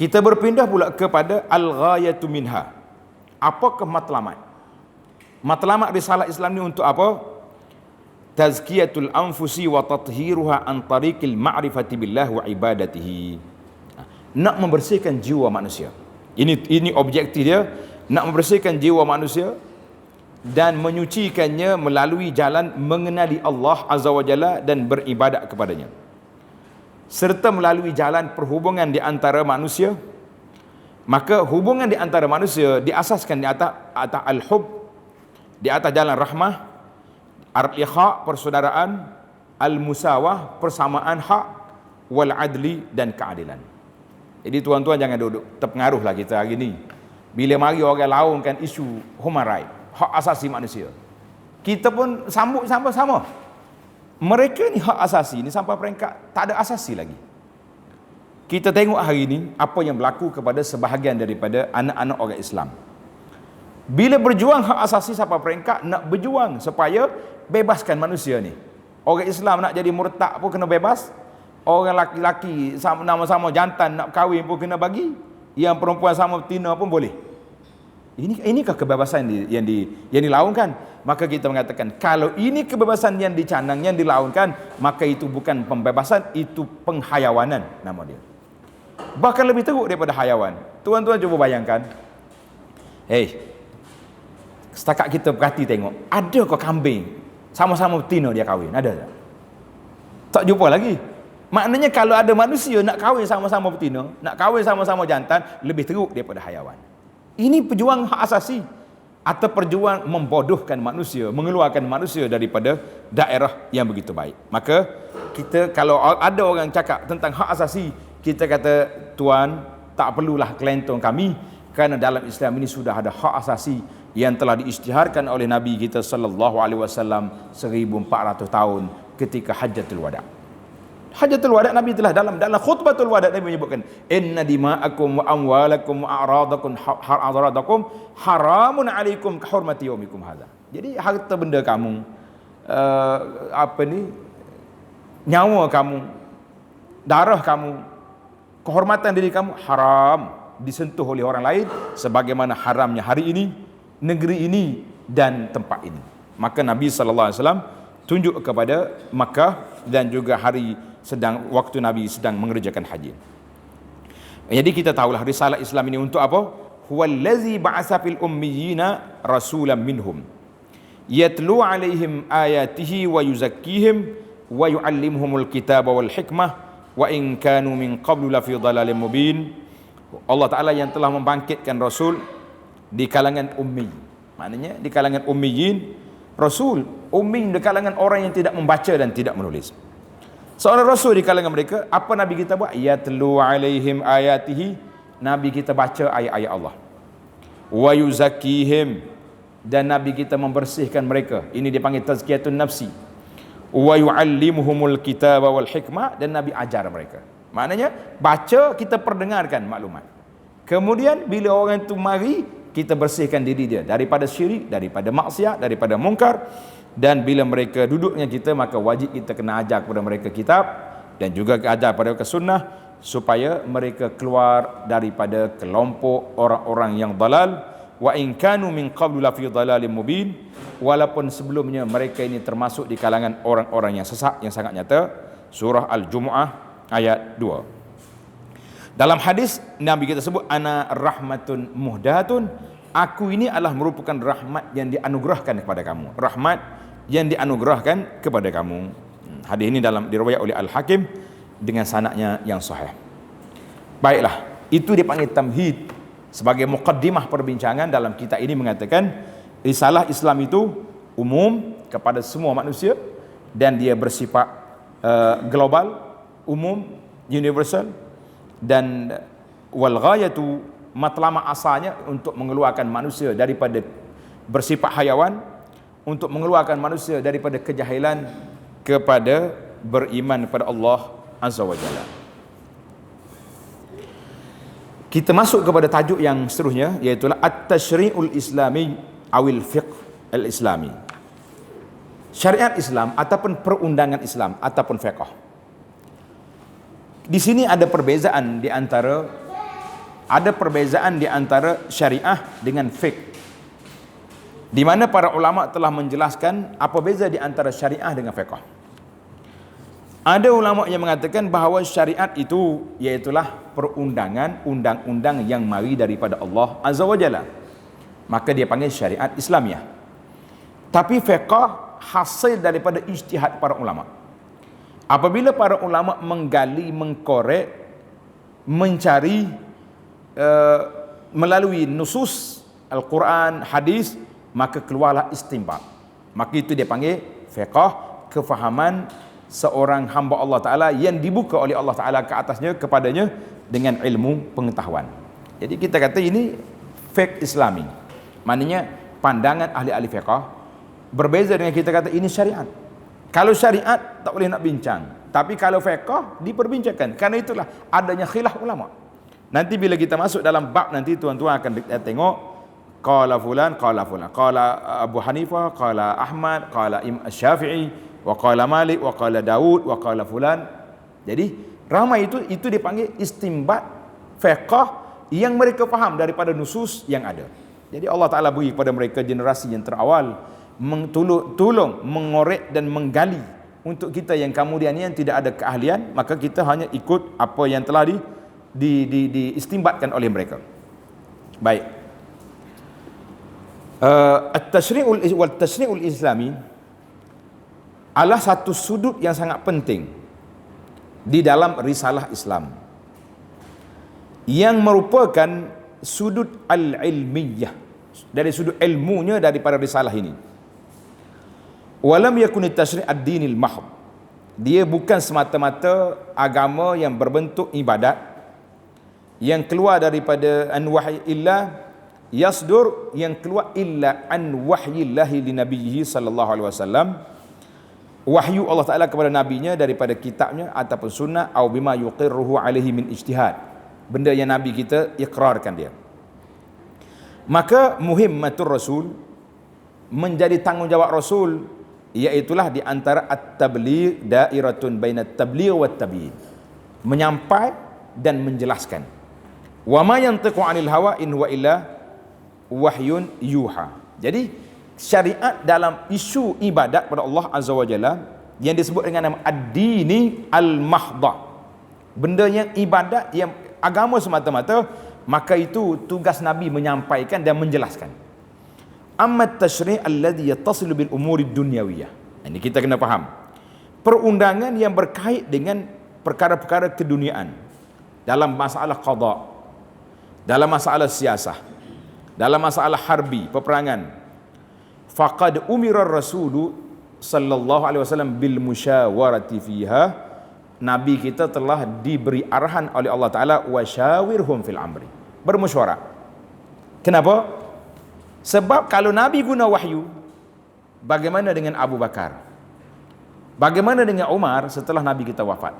Kita berpindah pula kepada al-ghayatu minha. Apakah matlamat? Matlamat risalah Islam ni untuk apa? Tazkiyatul anfusi wa tathiruha an tariqil ma'rifati billah wa ibadatihi. Nak membersihkan jiwa manusia. Ini ini objektif dia, nak membersihkan jiwa manusia dan menyucikannya melalui jalan mengenali Allah Azza wa Jalla dan beribadat kepadanya serta melalui jalan perhubungan di antara manusia maka hubungan di antara manusia diasaskan di atas atas al-hub di atas jalan rahmah ar-ikha persaudaraan al-musawah persamaan hak wal adli dan keadilan jadi tuan-tuan jangan duduk terpengaruhlah kita hari ini bila mari orang laungkan isu human right hak asasi manusia. Kita pun sambut sama-sama. Mereka ni hak asasi ni sampai peringkat tak ada asasi lagi. Kita tengok hari ini apa yang berlaku kepada sebahagian daripada anak-anak orang Islam. Bila berjuang hak asasi sampai peringkat nak berjuang supaya bebaskan manusia ni. Orang Islam nak jadi murtad pun kena bebas. Orang laki-laki sama-sama jantan nak kahwin pun kena bagi. Yang perempuan sama betina pun boleh. Ini inikah kebebasan yang di yang dilaungkan? Maka kita mengatakan kalau ini kebebasan yang dicanang yang dilaungkan, maka itu bukan pembebasan, itu penghayawanan nama dia. Bahkan lebih teruk daripada hayawan. Tuan-tuan cuba bayangkan. Hey, setakat kita perhati tengok, ada kau kambing sama-sama betina dia kahwin? Ada tak? Tak jumpa lagi. Maknanya kalau ada manusia nak kahwin sama-sama betina, nak kahwin sama-sama jantan, lebih teruk daripada hayawan. Ini pejuang hak asasi atau perjuang membodohkan manusia, mengeluarkan manusia daripada daerah yang begitu baik. Maka kita kalau ada orang cakap tentang hak asasi, kita kata tuan tak perlulah kelentong kami kerana dalam Islam ini sudah ada hak asasi yang telah diisytiharkan oleh Nabi kita sallallahu alaihi wasallam 1400 tahun ketika Hajjatul Wada'. Hajatul wada Nabi telah dalam dalam khutbatul wada Nabi menyebutkan inna dima'akum wa amwalakum wa a'radakum haradakum haramun alaikum ka hurmati yaumikum hadha. Jadi harta benda kamu uh, apa ni nyawa kamu darah kamu kehormatan diri kamu haram disentuh oleh orang lain sebagaimana haramnya hari ini negeri ini dan tempat ini. Maka Nabi sallallahu alaihi wasallam tunjuk kepada Makkah dan juga hari sedang waktu Nabi sedang mengerjakan haji. Jadi kita tahulah risalah Islam ini untuk apa? Huwallazi ba'atsa fil ummiyina rasulan minhum yatlu alaihim ayatihi wa yuzakkihim wa yuallimuhumul kitaba wal hikmah wa in kanu min qablu la fi dhalalin mubin. Allah Taala yang telah membangkitkan rasul di kalangan ummi. Maknanya di kalangan ummiyin rasul ummi di kalangan orang yang tidak membaca dan tidak menulis. Seorang rasul di kalangan mereka, apa Nabi kita buat? Ya telu alaihim ayatihi. Nabi kita baca ayat-ayat Allah. Wa yuzakihim. Dan Nabi kita membersihkan mereka. Ini dipanggil tazkiyatun nafsi. Wa yu'allimuhumul kitab wal hikmah. Dan Nabi ajar mereka. Maknanya, baca kita perdengarkan maklumat. Kemudian, bila orang itu mari, kita bersihkan diri dia. Daripada syirik, daripada maksiat, daripada mungkar. Dan bila mereka duduknya kita maka wajib kita kena ajar kepada mereka kitab dan juga ajar kepada mereka sunnah supaya mereka keluar daripada kelompok orang-orang yang dalal. Wa in kanu min qablu la fi dalalin mubin. Walaupun sebelumnya mereka ini termasuk di kalangan orang-orang yang sesat yang sangat nyata. Surah al-jumuah ayat 2 dalam hadis nabi kita sebut ana rahmatun muhdatun aku ini adalah merupakan rahmat yang dianugerahkan kepada kamu rahmat yang dianugerahkan kepada kamu. Hmm, hadis ini dalam diriwayat oleh Al-Hakim dengan sanaknya yang sahih. Baiklah, itu dipanggil tamhid sebagai mukaddimah perbincangan dalam kitab ini mengatakan risalah Islam itu umum kepada semua manusia dan dia bersifat uh, global, umum, universal dan wal ghayatu matlama asalnya untuk mengeluarkan manusia daripada bersifat hayawan untuk mengeluarkan manusia daripada kejahilan kepada beriman kepada Allah Azza wa Jalla. Kita masuk kepada tajuk yang seterusnya iaitu at-tashri'ul islami awil fiqh al-islami. Syariat Islam ataupun perundangan Islam ataupun fiqh. Di sini ada perbezaan di antara ada perbezaan di antara syariah dengan fiqh. Di mana para ulama telah menjelaskan apa beza di antara syariah dengan fiqh. Ada ulama yang mengatakan bahawa syariat itu iaitulah perundangan undang-undang yang mari daripada Allah Azza wa Jalla. Maka dia panggil syariat Islamiah. Tapi fiqh hasil daripada ijtihad para ulama. Apabila para ulama menggali, mengkorek, mencari uh, melalui nusus Al-Quran, hadis, maka keluarlah istimbat. Maka itu dia panggil fiqh, kefahaman seorang hamba Allah Ta'ala yang dibuka oleh Allah Ta'ala ke atasnya, kepadanya dengan ilmu pengetahuan. Jadi kita kata ini fiqh islami. Maknanya pandangan ahli-ahli fiqh berbeza dengan kita kata ini syariat. Kalau syariat tak boleh nak bincang. Tapi kalau fiqh diperbincangkan. Karena itulah adanya khilaf ulama. Nanti bila kita masuk dalam bab nanti tuan-tuan akan tengok qala fulan qala fulan qala Abu Hanifah qala Ahmad qala Imam Syafi'i wa qala Malik wa qala Daud wa qala fulan jadi ramai itu itu dipanggil istimbat fiqh yang mereka faham daripada nusus yang ada jadi Allah Taala beri kepada mereka generasi yang terawal tolong, mengorek dan menggali untuk kita yang kemudian yang tidak ada keahlian maka kita hanya ikut apa yang telah di di, di, diistimbatkan oleh mereka. Baik. Uh, at-tashri'ul wal tashri'ul islami adalah satu sudut yang sangat penting di dalam risalah Islam yang merupakan sudut al-ilmiyah dari sudut ilmunya daripada risalah ini. Walam yakun at-tashri' ad-dinil mahd. Dia bukan semata-mata agama yang berbentuk ibadat. Yang keluar daripada an wahyi illa yasdur yang keluar illa an wahyillahi li nabiyhi sallallahu alaihi wasallam. Wahyu Allah Taala kepada nabinya daripada kitabnya ataupun sunnah atau bima yuqirruhu alaihi min ijtihad. Benda yang nabi kita ikrarkan dia. Maka muhimmatur rasul menjadi tanggungjawab rasul iaitulah di antara at-tabligh dairatun bainat tabligh wat tabyin menyampai dan menjelaskan Wa ma yantiqu 'anil hawa in huwa illa wahyun yuha. Jadi syariat dalam isu ibadat pada Allah Azza wa Jalla yang disebut dengan nama ad-dini al-mahdha. Benda yang ibadat yang agama semata-mata maka itu tugas Nabi menyampaikan dan menjelaskan. Amma at-tashri' alladhi yattasilu bil umuri dunyawiyah. Ini kita kena faham. Perundangan yang berkait dengan perkara-perkara keduniaan. Dalam masalah qada, dalam masalah siasah dalam masalah harbi peperangan. Faqad umira rasulu sallallahu alaihi wasallam bil musyawarati fiha. Nabi kita telah diberi arahan oleh Allah taala wasyawirhum fil amri. Bermusyawarah. Kenapa sebab kalau nabi guna wahyu bagaimana dengan Abu Bakar bagaimana dengan Umar setelah nabi kita wafat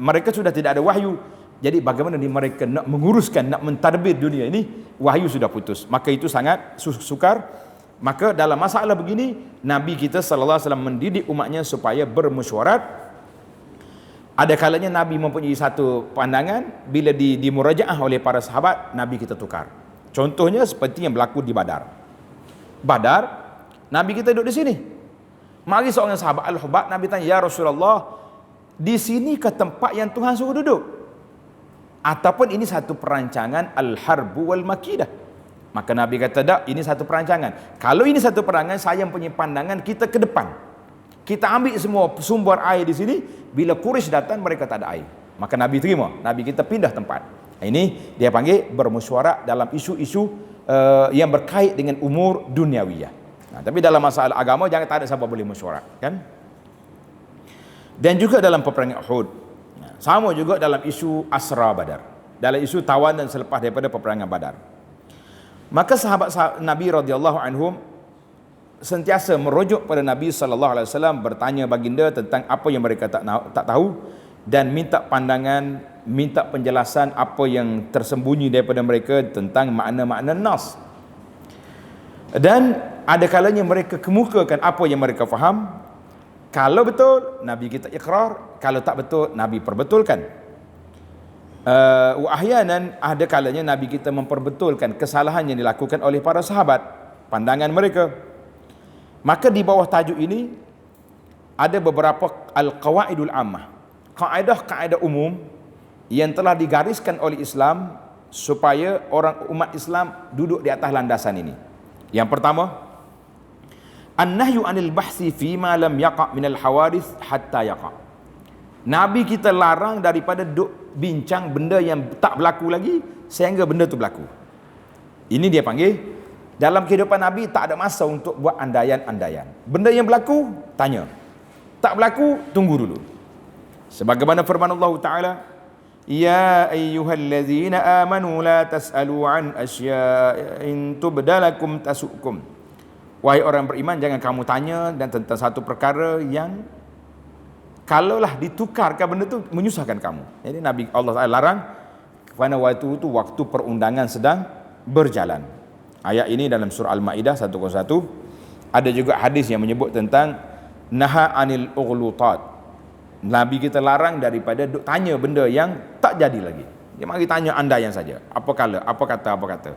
mereka sudah tidak ada wahyu jadi bagaimana ni mereka nak menguruskan, nak mentadbir dunia ini, wahyu sudah putus. Maka itu sangat sukar. Maka dalam masalah begini, Nabi kita sallallahu alaihi wasallam mendidik umatnya supaya bermesyuarat. Ada kalanya Nabi mempunyai satu pandangan, bila di, dimurajaah oleh para sahabat, Nabi kita tukar. Contohnya seperti yang berlaku di Badar. Badar, Nabi kita duduk di sini. Mari seorang sahabat Al-Hubat, Nabi tanya, Ya Rasulullah, di sini ke tempat yang Tuhan suruh duduk? ataupun ini satu perancangan al-harbu wal makidah maka nabi kata tak ini satu perancangan. Kalau ini satu perancangan saya punya pandangan kita ke depan. Kita ambil semua sumber air di sini bila Quraisy datang mereka tak ada air. Maka nabi terima. Nabi kita pindah tempat. Ini dia panggil bermusyawarah dalam isu-isu uh, yang berkait dengan umur duniawiyah nah, tapi dalam masalah agama jangan tak ada siapa boleh mesyuarat kan dan juga dalam peperangan Uhud sama juga dalam isu Asra Badar. Dalam isu tawan dan selepas daripada peperangan Badar. Maka sahabat, sahabat Nabi radhiyallahu anhum sentiasa merujuk pada Nabi sallallahu alaihi wasallam bertanya baginda tentang apa yang mereka tak tak tahu dan minta pandangan, minta penjelasan apa yang tersembunyi daripada mereka tentang makna-makna nas. Dan ada kalanya mereka kemukakan apa yang mereka faham kalau betul Nabi kita ikrar, kalau tak betul Nabi perbetulkan. Uh, ahyanan ada kalanya Nabi kita memperbetulkan kesalahan yang dilakukan oleh para sahabat, pandangan mereka. Maka di bawah tajuk ini ada beberapa al-qawaidul ammah. Kaedah-kaedah umum yang telah digariskan oleh Islam supaya orang umat Islam duduk di atas landasan ini. Yang pertama, an-nahyu anil bahsi fi ma lam yaqa min al-hawadith hatta yaqa. Nabi kita larang daripada duk bincang benda yang tak berlaku lagi sehingga benda tu berlaku. Ini dia panggil dalam kehidupan Nabi tak ada masa untuk buat andaian-andaian. Benda yang berlaku, tanya. Tak berlaku, tunggu dulu. Sebagaimana firman Allah Taala, يا أيها الذين آمنوا لا تسألوا عن أشياء إن تبدلكم تسؤكم Wahai orang beriman jangan kamu tanya dan tentang satu perkara yang kalaulah ditukarkan benda itu menyusahkan kamu. Jadi Nabi Allah Taala larang kerana waktu itu waktu perundangan sedang berjalan. Ayat ini dalam surah Al-Maidah 101 ada juga hadis yang menyebut tentang naha anil ughlutat Nabi kita larang daripada duk tanya benda yang tak jadi lagi. Dia mari tanya anda yang saja. Apa kala, apa kata, apa kata.